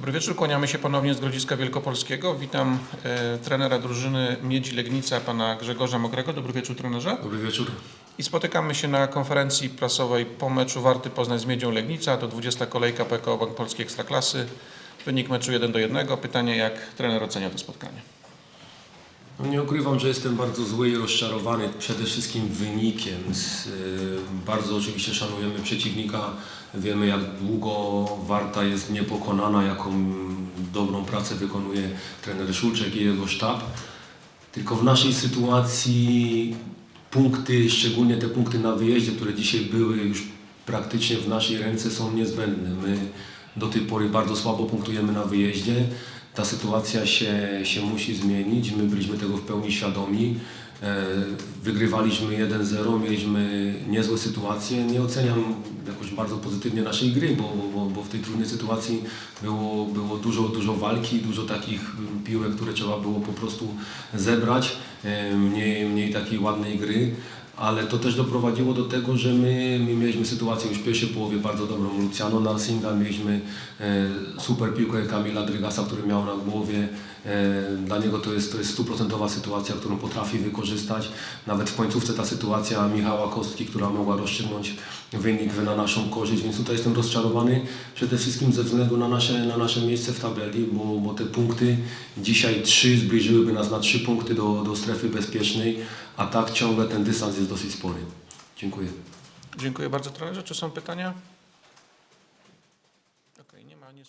Dobry wieczór, kłaniamy się ponownie z Grodziska Wielkopolskiego. Witam e, trenera drużyny Miedzi Legnica, pana Grzegorza Mokrego. Dobry wieczór trenerze. Dobry wieczór. I spotykamy się na konferencji prasowej po meczu Warty Poznań z Miedzią Legnica. To 20 kolejka PKO Bank Polski Ekstraklasy. Wynik meczu 1 do 1. Pytanie, jak trener ocenia to spotkanie? No nie ukrywam, że jestem bardzo zły i rozczarowany przede wszystkim wynikiem. Y, bardzo oczywiście szanujemy przeciwnika. Wiemy jak długo Warta jest niepokonana, jaką dobrą pracę wykonuje trener Szulczek i jego sztab. Tylko w naszej sytuacji punkty, szczególnie te punkty na wyjeździe, które dzisiaj były już praktycznie w naszej ręce są niezbędne. My do tej pory bardzo słabo punktujemy na wyjeździe. Ta sytuacja się, się musi zmienić. My byliśmy tego w pełni świadomi. E, Wygrywaliśmy 1-0, mieliśmy niezłe sytuacje. Nie oceniam jakoś bardzo pozytywnie naszej gry, bo, bo, bo w tej trudnej sytuacji było, było dużo, dużo walki, dużo takich mm, piłek, które trzeba było po prostu zebrać. E, Mniej, mniej takiej ładnej gry ale to też doprowadziło do tego, że my, my mieliśmy sytuację już w pierwszej połowie bardzo dobrą Luciano Narsinga, mieliśmy e, super piłkę Kamila Drygasa, który miał na głowie. E, dla niego to jest, to jest stuprocentowa sytuacja, którą potrafi wykorzystać. Nawet w końcówce ta sytuacja Michała Kostki, która mogła rozstrzygnąć wynik na naszą korzyść, więc tutaj jestem rozczarowany przede wszystkim ze względu na nasze, na nasze miejsce w tabeli, bo, bo te punkty dzisiaj trzy zbliżyłyby nas na trzy punkty do, do strefy bezpiecznej, a tak ciągle ten dystans jest dosyć spory. Dziękuję. Dziękuję bardzo trenerze. Czy są pytania? Okej, nie ma. Nie,